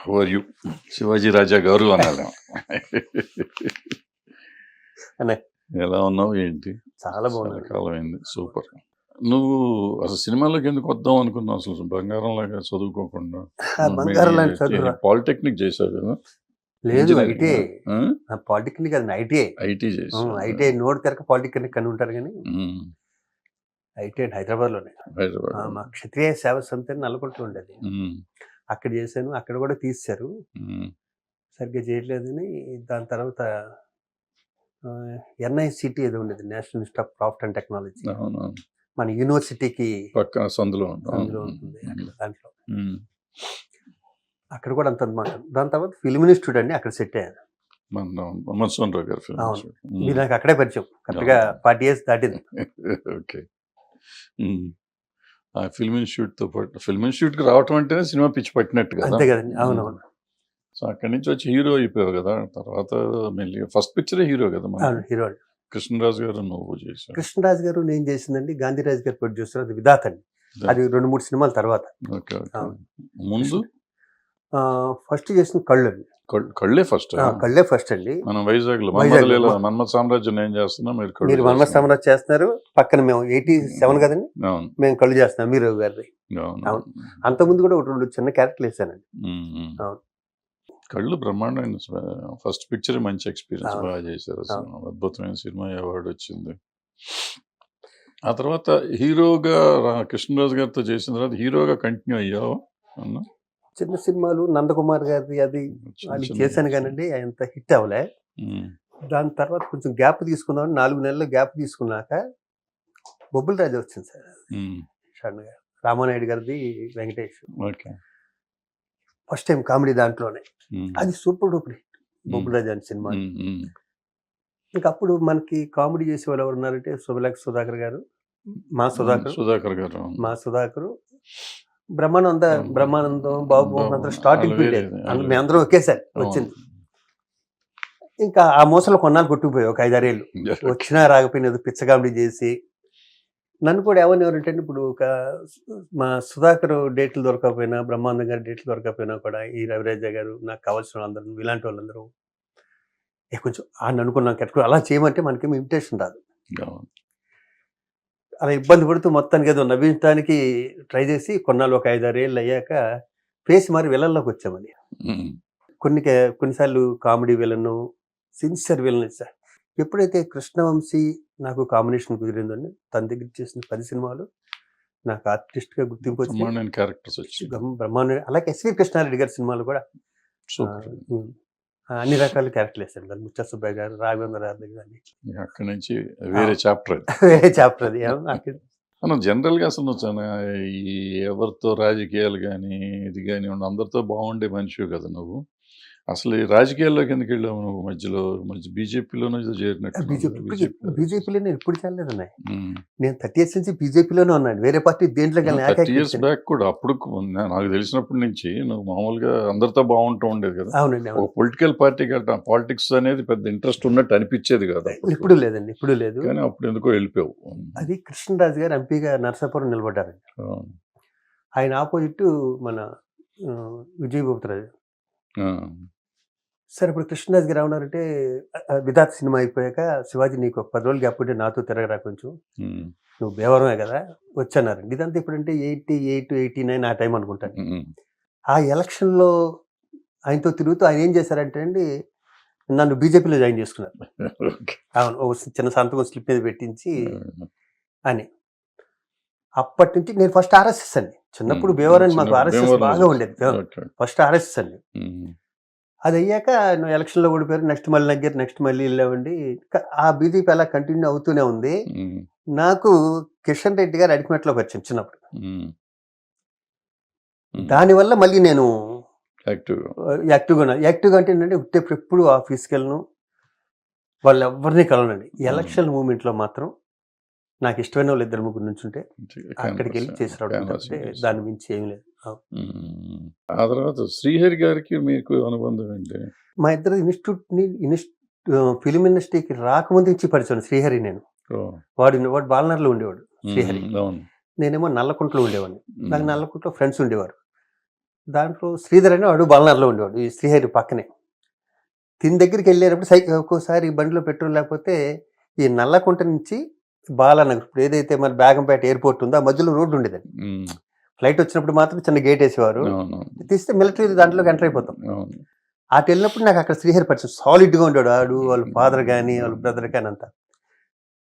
How are you Shivaji Raja garu అనాలి అనే. ఎలా ఉన్నావు? ఏంటి? చాలా బాగుంది కాలం అయింది. సూపర్. నువ్వు అసలు సినిమాలోకి ఎందుకు వద్దాం అనుకున్నావు? అసలు బంగారం లాగా చదువుకోకుండా పాలిటెక్నిక్ చేసావు కదా? లేదు ఐటీఐ. ఆ? పాలిటెక్నిక్ అది ఐటీఐ. ఐటీ చేసావు ఐటీఐ నోట్ తెరక పాలిటెక్నిక్ అని ఉంటారు కానీ. ఐటీఐ హైదరాబాద్లోనే మా క్షత్రియ సేవ అని నల్గొండలో ఉండేది. అక్కడ చేశాను. అక్కడ కూడా తీశారు. సరిగ్గా చేయట్లేదని దాని తర్వాత ఎన్ఐసిటీ ఏదో ఉండేది. National institute of profit and technology. మన యూనివర్సిటీకి పక్కన సందులో ఉంటుంది. దాంట్లో. అక్కడ కూడా అంత అనమాట దాని తర్వాత ఫిల్మ్ ఇన్స్టిట్యూట్ అండి అక్కడ సెట్ అయ్యాను. నాకు అక్కడే పరిచయం. కరెక్ట్గా ఫార్టీ ఇయర్స్ దాటింది. ఓకే. ఫిల్మ్ ఇన్స్టిట్యూట్తో పాటు ఫిల్మ్ ఇన్స్టిట్యూట్కి రావటం అంటేనే సినిమా పిచ్చి పట్టినట్టు కదా? అంతే కదండి. అవునవును. సో అక్కడి నుంచి వచ్చి హీరో అయిపోయావు కదా? తర్వాత ఫస్ట్ పిక్చరే హీరో కదా అవును హీరో కృష్ణరాజు గారు నువ్వు చేశావు. కృష్ణరాజు గారు నేను చేసిందండి గాంధీరాజు గారు ప్రొడ్యూసర్ అది విధాత్ అండి. అది రెండు మూడు సినిమాల తర్వాత. ముందు? ఫస్ట్ చేసిన కళ్ళు అండి. కళ్ళే ఫస్ట్ కళ్ళే ఫస్ట్ అండి. మనం వైజాగ్లో మన్మథ సామ్రాజ్యం ఏం చేస్తున్నా మీరు మీరు మన్మ చేస్తున్నారు. సమరాజ్ చేస్తున్నారు. పక్కన మేము ఎయిటీ సెవెన్ కదండి? అవును. మేము కళ్ళు చేస్తున్నాం మీరు గారిది. అవును. అంతకుముందు కూడా ఒక రెండు చిన్న క్యారెక్టర్లు వేసానండి. అవును. కళ్ళు బ్రహ్మాండమైన ఫస్ట్ పిక్చర్ మంచి ఎక్స్పీరియన్స్. బాగా చేశారు అద్భుతమైన సినిమా అవార్డు వచ్చింది. ఆ తర్వాత హీరోగా కృష్ణరాజు గారితో చేసిన తర్వాత హీరోగా కంటిన్యూ అయ్యావు అన్న? చిన్న సినిమాలు నందకుమార్ గారిది అది చిన్న చేశాను కానండి అంత హిట్ అవ్వలే. దాని తర్వాత కొంచెం గ్యాప్ తీసుకుందాం నాలుగు నెలలు గ్యాప్ తీసుకున్నాక బొబ్బుల రాజు వచ్చింది సార్. ఉమ్, సడన్గా రామానాయుడు గారిది వెంకటేష్. ఫస్ట్ టైం కామెడీ దాంట్లోనే. అది super duper hit Bobbili Raja అనే సినిమా. ఇంకా అప్పుడు మనకి కామెడీ చేసే వాళ్ళు ఎవరు ఉన్నారంటే శుభలేఖ సుధాకర్ గారు మా సుధాకర్. సుధాకర్ గారు మా సుధాకర్ బ్రహ్మానంద బ్రహ్మానందం బాబు అందరూ స్టార్టింగ్ పీరియడ్ మేము అందరం ఒకేసారి వచ్చింది. ఇంకా ఆ మూసలో కొన్నాళ్ళు కొట్టుకుపోయాయి ఒక ఐదారేళ్ళు. వచ్చినా రాకపోయినా ఏదో పిచ్చ కామెడీ చేసి. నన్ను కూడా ఎవరిని ఎవరంటే ఇప్పుడు ఒక మా సుధాకర్ డేట్లు దొరకకపోయినా బ్రహ్మానందం గారి డేట్లు దొరకకపోయినా కూడా ఈ రవిరాజ గారు నాకు కావాల్సిన వాళ్ళందరూ ఇలాంటి వాళ్ళందరూ. ఏ కొంచెం ఆయన అనుకున్నాం కరెక్ట్ అలా చేయమంటే మనకేం ఇమిటేషన్ రాదు. అలా ఇబ్బంది పడుతూ మొత్తానికి ఏదో నవ్వించడానికి ట్రై చేసి కొన్నాళ్ళు ఒక ఐదారేళ్ళు అయ్యాక ఫేస్ మారి విలన్లోకి వచ్చామని కొన్ని కొన్నిసార్లు comedy villain sincere villain sir ఎప్పుడైతే కృష్ణవంశీ నాకు కాంబినేషన్ కుదిరిందండి తన దగ్గర చేసిన పది సినిమాలు నాకు ఆర్టిస్ట్గా గుర్తింపు వచ్చి బ్రహ్మాండమైన క్యారెక్టర్స్ వచ్చి బ్రహ్మాండ అలాగే ఎస్వి కృష్ణారెడ్డి గారి సినిమాలు కూడా. అన్ని రకాల క్యారెక్టర్లు వేసాను దాని ముచ్చ సుబ్బయ్య గారు రాఘవేంద్ర గారి దగ్గర కానీ అక్కడి నుంచి వేరే చాప్టర్ వేరే చాప్టర్ అది. నాకు మనం జనరల్గా అసలు ఈ ఎవరితో రాజకీయాలు కానీ ఇది కానీ అందరితో బాగుండే మనిషివి కదా నువ్వు. అసలు ఈ రాజకీయాల్లోకి ఎందుకు వెళ్ళావు నువ్వు మధ్యలో? మధ్య బీజేపీలోనే చేరినట్టు బీజేపీ బీజేపీలో. నేను ఎప్పుడు Hmm. నేను థర్టీ ఇయర్స్ నుంచి బీజేపీలోనే ఉన్నాను. వేరే పార్టీ దేంట్లో థర్టీ ఇయర్స్ బ్యాక్ కూడా అప్పుడు నాకు తెలిసినప్పటి నుంచి నువ్వు మామూలుగా అందరితో బాగుంటూ ఉండేది కదా. అవునండి ఒక పొలిటికల్ పార్టీ గట్రా పాలిటిక్స్ అనేది పెద్ద ఇంట్రెస్ట్ ఉన్నట్టు అనిపించేది కదా ఇప్పుడు లేదండి ఇప్పుడు లేదు. కానీ అప్పుడు ఎందుకో వెళ్ళిపోయావు. అది కృష్ణరాజు గారు ఎంపీగా నరసాపురం నిలబడ్డారండి. ఆయన ఆపోజిట్ మన విజయ్ గుప్తరాజు సరే ఇప్పుడు కృష్ణరాజు గారు ఆ, విధాత్ సినిమా అయిపోయాక శివాజీ నీకు ఒక పది రోజులు గ్యాప్ ఉంటే నాతో తిరగరా కొంచెం. నువ్వు బేవరమే కదా వచ్చన్నారండి. ఇదంతా ఇప్పుడంటే ఎయిటీ ఎయిట్ ఎయిటీ నైన్ ఆ టైం అనుకుంటాను. ఆ ఎలక్షన్లో ఆయనతో తిరుగుతూ ఆయన ఏం చేశారంటే అండి నన్ను బీజేపీలో జాయిన్ చేసుకున్నారు. అవును చిన్న సంతకం స్లిప్ మీద పెట్టించి అని. అప్పటి నుంచి నేను ఫస్ట్ ఆర్ఎస్ఎస్ అండి. చిన్నప్పుడు బేవరం మాకు చిన్న ఆర్ఎస్ఎస్ బాగా ఉండేది. ఫస్ట్ ఆర్ఎస్ఎస్ అండి. అది అయ్యాక నువ్వు ఎలక్షన్లో ఓడిపోయారు నెక్స్ట్ మళ్ళీ నగ్గారు నెక్స్ట్ మళ్ళీ వెళ్ళామండి ఆ బీజేపీ అలా కంటిన్యూ అవుతూనే ఉంది. నాకు కిషన్ రెడ్డి గారు అడిగిమెట్లో వచ్చాను చిన్నప్పుడు. దానివల్ల మళ్ళీ నేను యాక్టివ్. యాక్టివ్గా యాక్టివ్గా అంటే ఏంటంటే ఉట్టేప్పుడు ఎప్పుడు ఆఫీస్కి వెళ్ళను వాళ్ళు ఎవరిని కలవనండి ఎలక్షన్ మూమెంట్లో మాత్రం నాకు ఇష్టమైన వాళ్ళు ఇద్దరు ముగ్గురు నుంచి ఉంటే అక్కడికి వెళ్ళి చేసి రావడం దాని మించి ఏం లేదు. ఆ తర్వాత శ్రీహరి గారికి మీకు అనుబంధం ఏంటి? మా ఇద్దరు ఇన్స్టిట్యూట్ని ఇన్స్ట్ ఫిలిం ఇండస్ట్రీకి రాకముందు నుంచి పరిచయం శ్రీహరి నేను. వాడు వాడు బాలనర్లో ఉండేవాడు శ్రీహరి. నేనేమో నల్లకుంటలో ఉండేవాడిని. నాకు నల్లకుంటలో ఫ్రెండ్స్ ఉండేవారు. దాంట్లో శ్రీధర్ అని వాడు బలనార్లో ఉండేవాడు ఈ శ్రీహరి పక్కనే. తిని దగ్గరికి వెళ్ళేటప్పుడు సైకిల్ ఒక్కోసారి బండిలో పెట్రోల్ లేకపోతే ఈ నల్లకుంట నుంచి బాలానగర్ ఇప్పుడు ఏదైతే మన బేగంపేట ఎయిర్పోర్ట్ ఉందో ఆ మధ్యలో రోడ్డు ఉండేదండి. ఫ్లైట్ వచ్చినప్పుడు మాత్రం చిన్న గేట్ వేసేవారు. తీస్తే మిలిటరీ దాంట్లోకి ఎంటర్ అయిపోతాం. అటు వెళ్ళినప్పుడు నాకు అక్కడ శ్రీహరి పరిచయం సాలిడ్గా ఉండేవాడు. ఆడు వాళ్ళ ఫాదర్ కానీ వాళ్ళ బ్రదర్ కానీ అంతా.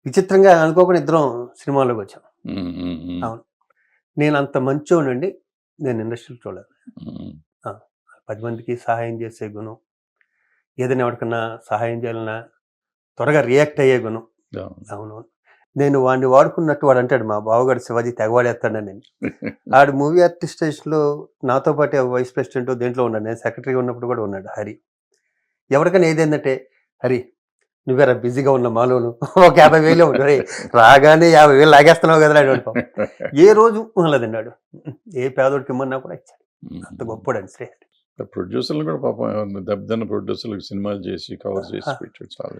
విచిత్రంగా అనుకోకుండా ఇద్దరం సినిమాలోకి వచ్చాం. అవును. నేను అంత మంచోనండి. నేను ఇండస్ట్రీలో చూడలేదు. పది మందికి సహాయం చేసే గుణం ఏదైనా ఎవరికన్నా సహాయం చేయాలన్నా త్వరగా రియాక్ట్ అయ్యే గుణం. అవును. నేను వాడిని వాడుకున్నట్టు వాడు అంటాడు మా బావగాడు శివాజీ తెగవాడేస్తాడని నేను. ఆడు మూవీ ఆర్టిస్ట్ స్టేషన్లో నాతో పాటు వైస్ ప్రెసిడెంట్ దేంట్లో ఉన్నాడు నేను సెక్రటరీగా ఉన్నప్పుడు కూడా ఉన్నాడు హరి. ఎవరికైనా ఏదేందంటే హరి నువ్వేరా బిజీగా ఉన్న మాలోను ఒక యాభై వేలు ఉంటాడు రాగానే యాభై వేలు లాగేస్తున్నావు కదా అని అడుగుతాం ఏ రోజు లేదన్నాడు ఏ పేదోడికి ఇమ్మన్నా కూడా ఇచ్చాడు. అంత గొప్పడండి శ్రీహరి. ప్రొడ్యూసర్లు కూడా పాపం దెబ్బతిన్న ప్రొడ్యూసర్లకు సినిమాలు చేసి కవర్ చేసి. పెట్టాడు చాలా.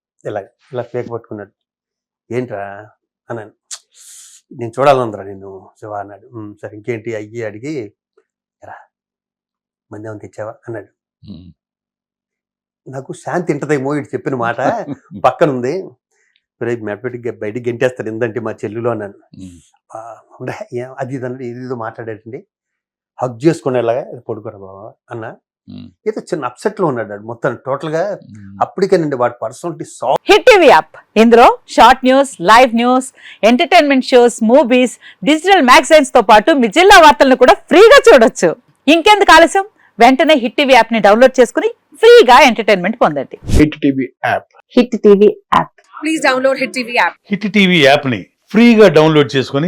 ఇలా ఇలా పేక పట్టుకున్నాడు. ఏంట్రా? అన్నాను. నేను చూడాలందరా నేను శివ అన్నాడు. "ఉమ్, సరే ఇంకేంటి? అయ్యి అడిగి రా మంది ఏమైనా తెచ్చావా? అన్నాడు. నాకు శాంతి ఇంటదేమో ఇటు చెప్పిన మాట. పక్కన ఉంది రేపు మెడపెట్టి బయటికి గెంటేస్తాడు ఎందుకంటే మా చెల్లులో అన్నాను. ఉమ్. "ఆ, ఉండే, ఏం- అది ఇది ఇది ఏదో మాట్లాడాడండి. హక్ చేసుకునేలాగా పడుకోరా బాబా అన్న. ఏదో చిన్న అప్సెట్లో ఉన్నాడు. మొత్తం టోటల్గా ఉమ్. అప్పటికేనండి వాడి personality soft Hit TV app ఇందులో short news live news entertainment shows movies digital మ్యాగజైన్స్తో పాటు మీ జిల్లా వార్తలను కూడా ఫ్రీగా చూడొచ్చు. ఇంకెందుకు ఆలస్యం? వెంటనే హిట్ టీవీ యాప్ని డౌన్లోడ్ చేసుకుని ఫ్రీగా ఎంటర్టైన్మెంట్ పొందండి. Hit TV app Hit TV app please download Hit TV app. Hit TV యాప్ని ఫ్రీగా డౌన్లోడ్ చేసుకొని